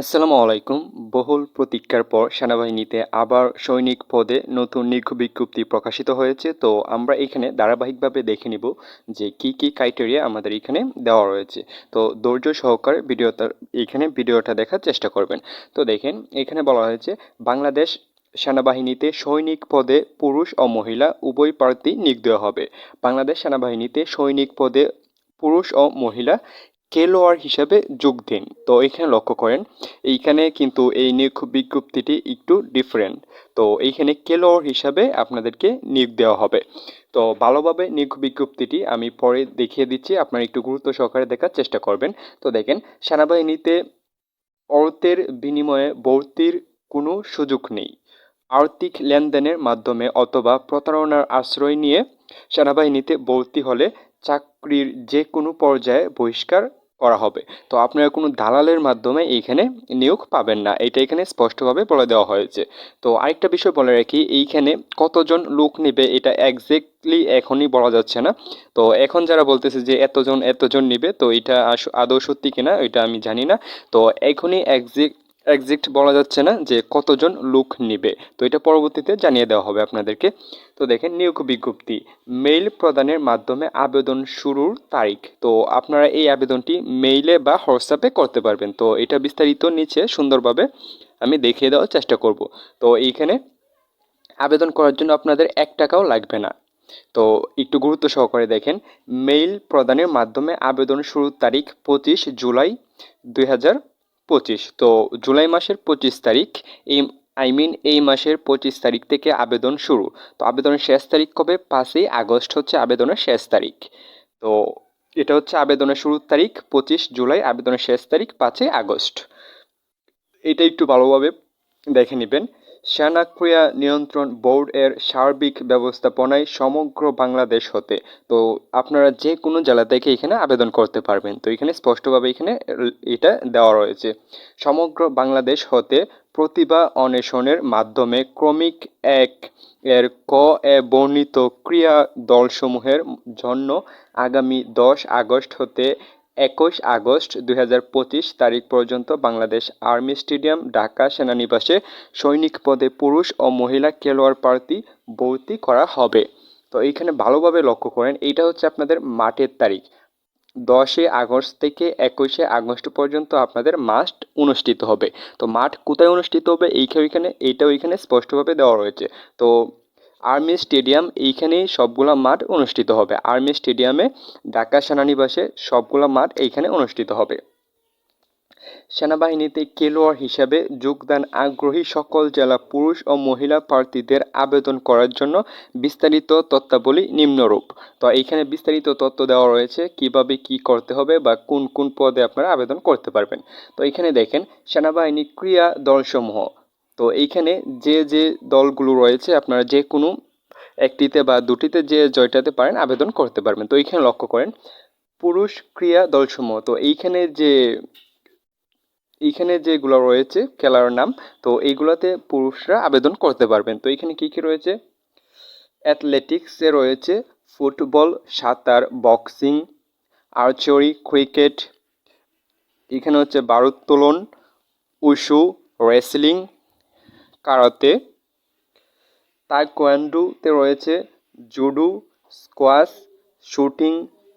আসসালামু আলাইকুম। বহুল প্রতীক্ষার পর সেনাবাহিনীতে আবার সৈনিক পদে নতুন নিয়োগ বিজ্ঞপ্তি প্রকাশিত হয়েছে। তো আমরা এখানে ধারাবাহিকভাবে দেখে নিব যে কি কি ক্রাইটেরিয়া আমাদের এখানে দেওয়া রয়েছে। তো ধৈর্য সহকারে ভিডিওটা, এখানে ভিডিওটা দেখার চেষ্টা করবেন। তো দেখেন, এখানে বলা হয়েছে, বাংলাদেশ সেনাবাহিনীতে সৈনিক পদে পুরুষ ও মহিলা উভয় প্রার্থী নিয়োগ দেওয়া হবে। বাংলাদেশ সেনাবাহিনীতে সৈনিক পদে পুরুষ ও মহিলা খেলোয়াড় হিসাবে যোগ দিন। তো এখানে লক্ষ্য করেন, এইখানে কিন্তু এই নিয়োগ বিজ্ঞপ্তিটি একটু ডিফারেন্ট তো এইখানে খেলোয়াড় হিসাবে আপনাদেরকে নিয়োগ দেওয়া হবে। তো ভালোভাবে নিয়োগ বিজ্ঞপ্তিটি আমি পরে দেখিয়ে দিচ্ছি, আপনারা একটু গুরুত্ব সহকারে দেখার চেষ্টা করবেন। তো দেখেন, সেনাবাহিনীতে অর্থের বিনিময়ে ভর্তির কোনো সুযোগ নেই। আর্থিক লেনদেনের মাধ্যমে অথবা প্রতারণার আশ্রয় নিয়ে সেনাবাহিনীতে ভর্তি হলে চাকরির যে কোনো পর্যায়ে বহিষ্কার করা হবে। তো আপনারা কোনো দালালের মাধ্যমে এইখানে নিয়োগ পাবেন না। এটা এখানে স্পষ্টভাবে বলে দেওয়া হয়েছে। তো আরেকটা বিষয় বলে রাখি, এইখানে কতজন লোক নেবে এটা একজ্যাক্টলি এখনই বলা যাচ্ছে না। তো এখন যারা বলতেছে যে এতজন এতজন নেবে, তো এটা আদৌ সত্যি কিনা, এটা আমি জানি না। তো এখনই একজ্যাক্ট একজ্যাক্ট বলা যাচ্ছে না যে কতজন লোক নিবে। তো এটা পরবর্তীতে জানিয়ে দেওয়া হবে আপনাদেরকে। তো দেখেন, নিয়োগ বিজ্ঞপ্তি। মেইল প্রদানের মাধ্যমে আবেদন শুরুর তারিখ। তো আপনারা এই আবেদনটি মেইলে বা হোয়াটসঅ্যাপে করতে পারবেন। তো এটা বিস্তারিত নিচে সুন্দরভাবে আমি দেখিয়ে দেওয়ার চেষ্টা করব। তো এইখানে আবেদন করার জন্য আপনাদের এক টাকাও লাগবে না। তো একটু গুরুত্ব সহকারে দেখেন, মেইল প্রদানের মাধ্যমে আবেদন শুরুর তারিখ পঁচিশ জুলাই দুই হাজার পঁচিশ। তো জুলাই মাসের পঁচিশ তারিখ, এই আই মিন এই মাসের পঁচিশ তারিখ থেকে আবেদন শুরু। তো আবেদনের শেষ তারিখ কবে? পাঁচই আগস্ট হচ্ছে আবেদনের শেষ তারিখ। তো এটা হচ্ছে আবেদনের শুরুর তারিখ, পঁচিশ জুলাই আবেদনের শেষ তারিখ, পাঁচই আগস্ট। এটা একটু ভালোভাবে দেখে নেবেন। সেনা ক্রিয়া নিয়ন্ত্রণ বোর্ড এর সার্বিক ব্যবস্থাপনায় সমগ্র বাংলাদেশ হতে। তো আপনারা যে কোনো জেলা থেকে এখানে আবেদন করতে পারবেন। তো এখানে স্পষ্টভাবে এখানে এটা দেওয়া রয়েছে। সমগ্র বাংলাদেশ হতে প্রতিভা অন্বেষণের মাধ্যমে ক্রমিক এক এর ক এ বর্ণিত ক্রিয়া দলসমূহের জন্য আগামী দশ আগস্ট হতে একুশ আগস্ট দু হাজার পঁচিশ তারিখ পর্যন্ত বাংলাদেশ আর্মি স্টেডিয়াম, ঢাকা সেনানিবাসে সৈনিক পদে পুরুষ ও মহিলা খেলোয়াড় প্রার্থী ভর্তি করা হবে। তো এইখানে ভালোভাবে লক্ষ্য করেন, এইটা হচ্ছে আপনাদের মাঠের তারিখ। দশই আগস্ট থেকে একুশে আগস্ট পর্যন্ত আপনাদের মাস্ট অনুষ্ঠিত হবে। তো মাঠ কোথায় অনুষ্ঠিত হবে? এইখানে ওইখানে এইটাও ওইখানে স্পষ্টভাবে দেওয়া রয়েছে। তো আর্মি স্টেডিয়াম এইখানেই সবগুলা মাঠ অনুষ্ঠিত হবে। আর্মি স্টেডিয়ামে ঢাকা সেনানিবাসে সবগুলা মাঠ এইখানে অনুষ্ঠিত হবে। সেনাবাহিনীতে খেলোয়াড় হিসাবে যোগদান আগ্রহী সকল জেলা পুরুষ ও মহিলা প্রার্থীদের আবেদন করার জন্য বিস্তারিত তথ্যাবলী নিম্নরূপ। তো এইখানে বিস্তারিত তথ্য দেওয়া রয়েছে, কীভাবে কি করতে হবে বা কোন কোন পদে আপনারা আবেদন করতে পারবেন। তো এখানে দেখেন, সেনাবাহিনী ক্রিয়া দলসমূহ। তো এইখানে যে যে দলগুলো রয়েছে আপনারা যে কোনো একটিতে বা দুটিতে যে জয়টাতে পারেন, আবেদন করতে পারবেন। তো এইখানে লক্ষ্য করেন, পুরুষ ক্রিয়া দলসমূহ, তো এইখানে যে, এইখানে যেগুলো রয়েছে খেলার নাম, তো এইগুলোতে পুরুষরা আবেদন করতে পারবেন। তো এইখানে কী কী রয়েছে? অ্যাথলেটিক্সে রয়েছে ফুটবল, সাঁতার, বক্সিং, আর্চারি, ক্রিকেট এখানে হচ্ছে ভারোত্তোলন উশু, রেসলিং কারাতে। তাইকোয়ান্ডোতে রয়েছে judo, squash, shooting,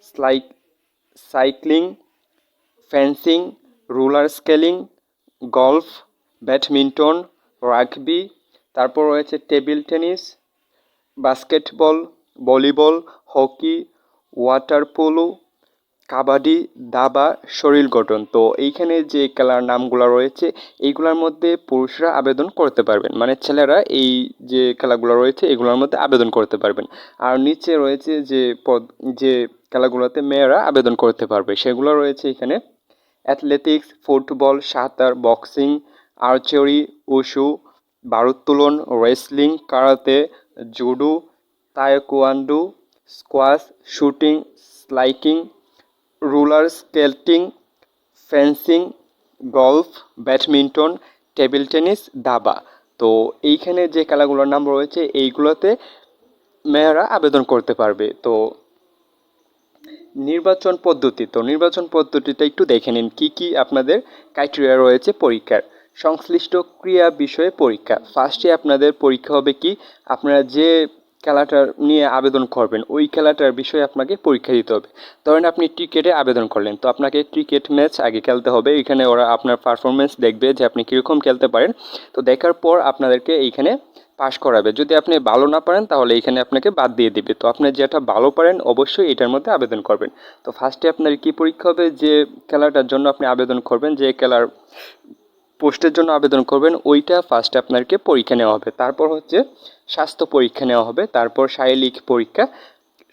স্লাইক, cycling, fencing, roller skating, golf, badminton, rugby, তারপর রয়েছে table tennis, basketball, volleyball, hockey, water polo kabaddi, দাবা, শরীর গঠন। তো এইখানে যে খেলার নামগুলো রয়েছে, এইগুলোর মধ্যে পুরুষরা আবেদন করতে পারবেন। মানে ছেলেরা এই যে খেলাগুলো রয়েছে, এগুলোর মধ্যে আবেদন করতে পারবেন। আর নিচে রয়েছে যে পদ, যে খেলাগুলোতে মেয়েরা আবেদন করতে পারবে, সেগুলো রয়েছে এখানে। অ্যাথলেটিক্স, ফুটবল, সাঁতার, boxing, archery, wushu ভারোত্তোলন wrestling, karate, judo taekwondo squash, shooting, স্লাইকিং roller skating fencing, golf, badminton, table tennis, দাবা। তো এইখানে যে খেলাগুলোর নাম রয়েছে, এইগুলোতে মেয়েরা আবেদন করতে পারবে। তো নির্বাচন পদ্ধতি, তো নির্বাচন পদ্ধতিটা একটু দেখে নিন, কী কী আপনাদের ক্রাইটেরিয়া রয়েছে পরীক্ষার? সংশ্লিষ্ট ক্রিয়া বিষয়ে পরীক্ষা। ফার্স্টে আপনাদের পরীক্ষা হবে কি? আপনারা যে খেলাটার নিয়ে আবেদন করবেন, ওই খেলাটার বিষয়ে আপনাকে পরীক্ষা দিতে হবে। ধরেন আপনি ক্রিকেটে আবেদন করলেন, তো আপনাকে ক্রিকেট ম্যাচ আগে খেলতে হবে। এখানে ওরা আপনার পারফরমেন্স দেখবে যে আপনি কীরকম খেলতে পারেন। তো দেখার পর আপনাদেরকে এইখানে পাশ করাবে। যদি আপনি ভালো না পারেন, তাহলে এখানে আপনাকে বাদ দিয়ে দিবে। তো আপনি যেটা ভালো পারেন, অবশ্যই এটার মধ্যে আবেদন করবেন। তো ফার্স্টে আপনার কি পরীক্ষা হবে? যে খেলাটার জন্য আপনি আবেদন করবেন, যে খেলার পোস্টের জন্য আবেদন করবেন, ওইটা ফার্স্টে আপনাকে পরীক্ষা নেওয়া হবে। তারপর হচ্ছে স্বাস্থ্য পরীক্ষা নেওয়া হবে, তারপর শারীরিক পরীক্ষা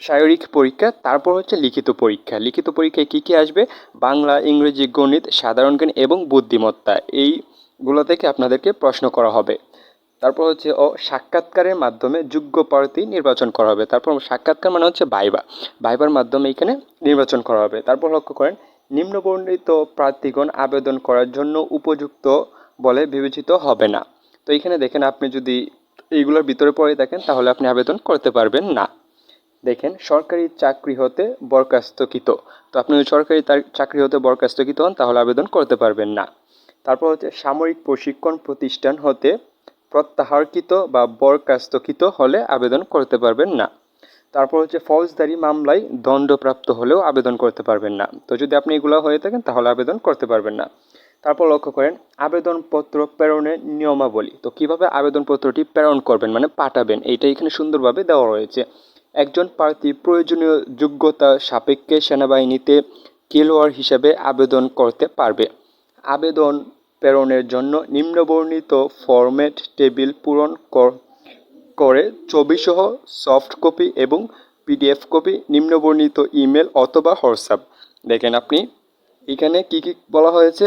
শারীরিক পরীক্ষা, তারপর হচ্ছে লিখিত পরীক্ষা। লিখিত পরীক্ষায় কী কী আসবে? বাংলা, ইংরেজি, গণিত, সাধারণ জ্ঞান এবং বুদ্ধিমত্তা, এইগুলো থেকে আপনাদেরকে প্রশ্ন করা হবে। তারপর হচ্ছে ও সাক্ষাৎকারের মাধ্যমে যোগ্য প্রার্থী নির্বাচন করা হবে। তারপর সাক্ষাৎকার মানে হচ্ছে বাইবা বাইবার মাধ্যমে এখানে নির্বাচন করা হবে। তারপর লক্ষ্য করেন নিম্নবর্ণিত প্রার্থীগণ আবেদন করার জন্য উপযুক্ত বলে বিবেচিত হবে না। তো এখানে দেখেন, আপনি যদি এইগুলোর ভিতরে পড়ে থাকেন, তাহলে আপনি আবেদন করতে পারবেন না। দেখেন, সরকারি চাকরি হতে বরখাস্তকৃত। তো আপনি যদি সরকারি চাকরি হতে বরখাস্তকৃত হন, তাহলে আবেদন করতে পারবেন না। তারপর হচ্ছে, সামরিক প্রশিক্ষণ প্রতিষ্ঠান হতে প্রত্যাহারকৃত বা বরখাস্তকৃত হলে আবেদন করতে পারবেন না। তারপর হচ্ছে ফৌজদারি মামলায় দণ্ডপ্রাপ্ত হলেও আবেদন করতে পারবেন না। তো যদি আপনি এগুলো হয়ে থাকেন, তাহলে আবেদন করতে পারবেন না। তারপর লক্ষ্য করেন, আবেদনপত্র প্রেরণের নিয়মাবলী। তো কীভাবে আবেদনপত্রটি প্রেরণ করবেন মানে পাঠাবেন, এইটা এখানে সুন্দরভাবে দেওয়া রয়েছে। একজন প্রার্থী প্রয়োজনীয় যোগ্যতা সাপেক্ষে সেনাবাহিনীতে খেলোয়াড় হিসেবে আবেদন করতে পারবে। আবেদন প্রেরণের জন্য নিম্নবর্ণিত ফরম্যাট টেবিল পূরণ কর- করে ছবিসহ সফট কপি এবং পিডিএফ কপি, নিম্নবর্ণিত ইমেল অথবা হোয়াটসঅ্যাপ। দেখেন আপনি, এখানে কি কি বলা হয়েছে?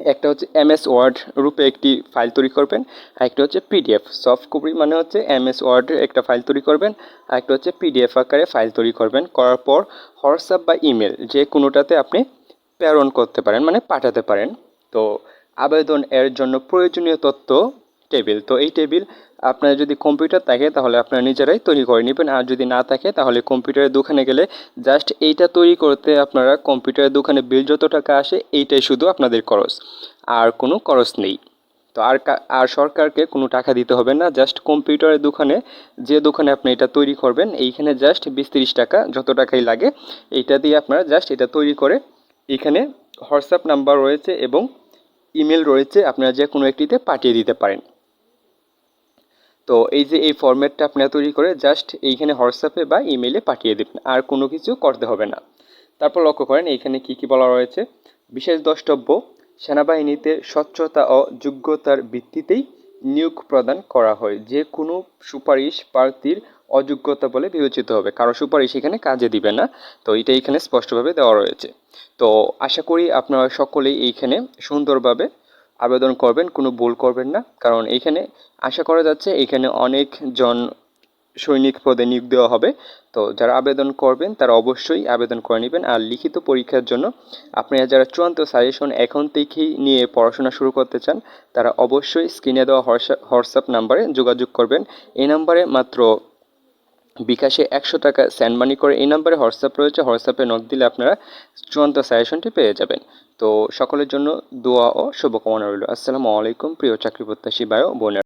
একটা হচ্ছে এমএস ওয়ার্ড রূপে একটি ফাইল তৈরি করবেন আর একটা হচ্ছে পিডিএফ। সফট কপি মানে হচ্ছে এমএস ওয়ার্ডের একটা ফাইল তৈরি করবেন একটা হচ্ছে পিডিএফ আকারে ফাইল তৈরি করবেন। করার পর হোয়াটসঅ্যাপ বা ইমেল যে কোনোটাতে আপনি প্রেরণ করতে পারেন মানে পাঠাতে পারেন। তো আবেদন এর জন্য প্রয়োজনীয় তথ্য টেবিল। তো এই টেবিল আপনার যদি কম্পিউটার থাকে, তাহলে আপনারা নিজেরাই তৈরি করে নেবেন। আর যদি না থাকে, তাহলে কম্পিউটারের দোকানে গেলে জাস্ট এইটা তৈরি করতে আপনারা কম্পিউটারের দোকানে বিল যত টাকা আসে, এইটাই শুধু আপনাদের খরচ। আর কোনো খরচ নেই। তো আর আর সরকারকে কোনো টাকা দিতে হবে না। জাস্ট কম্পিউটারের দোকানে, যে দোকানে আপনি এটা তৈরি করবেন, এইখানে জাস্ট বিশ টাকা যত টাকাই লাগে, এইটা দিয়ে আপনারা জাস্ট এটা তৈরি করে এখানে হোয়াটসঅ্যাপ নাম্বার রয়েছে এবং ইমেল রয়েছে, আপনারা যে কোনো একটিতে পাঠিয়ে দিতে পারেন। তো এই যে এই ফরম্যাটটা আপনারা তৈরি করে জাস্ট এইখানে হোয়াটসঅ্যাপে বা ইমেলে পাঠিয়ে দেবেন, আর কোনো কিছু করতে হবে না। তারপর লক্ষ্য করেন, এইখানে কি কি বলা রয়েছে? বিশেষ দ্রষ্টব্য, সেনাবাহিনীতে স্বচ্ছতা ও যোগ্যতার ভিত্তিতেই নিয়োগ প্রদান করা হয়। যে কোনো সুপারিশ প্রার্থীর অযোগ্যতা বলে বিবেচিত হবে। কারও সুপারিশ এখানে কাজে দিবে না। তো এটা এখানে স্পষ্টভাবে দেওয়া রয়েছে। তো আশা করি আপনারা সকলেই এইখানে সুন্দরভাবে আবেদন করবেন, কোনো ভুল করবেন না। কারণ এইখানে আশা করা যাচ্ছে এখানে অনেকজন সৈনিক পদে নিয়োগ দেওয়া হবে। তো যারা আবেদন করবেন, তারা অবশ্যই আবেদন করে নেবেন। আর লিখিত পরীক্ষার জন্য আপনারা যারা চূড়ান্ত সাজেশন এখন থেকেই নিয়ে পড়াশোনা শুরু করতে চান, তারা অবশ্যই স্ক্রিনে দেওয়া হোয়াটসঅ্যাপ নাম্বারে যোগাযোগ করবেন। এই নাম্বারে মাত্র বিকাশে একশো টাকা স্যান্ড মানি করে এই নাম্বারে হোয়াটসঅ্যাপ রয়েছে। হোয়াটসঅ্যাপে নক দিলে আপনারা চূড়ান্ত সাজেশনটি পেয়ে যাবেন। তো সকলের জন্য দোয়া ও শুভকামনা রইল। আসসালামু আলাইকুম, প্রিয় চাকরি প্রত্যাশী বায়ো বোনেরা।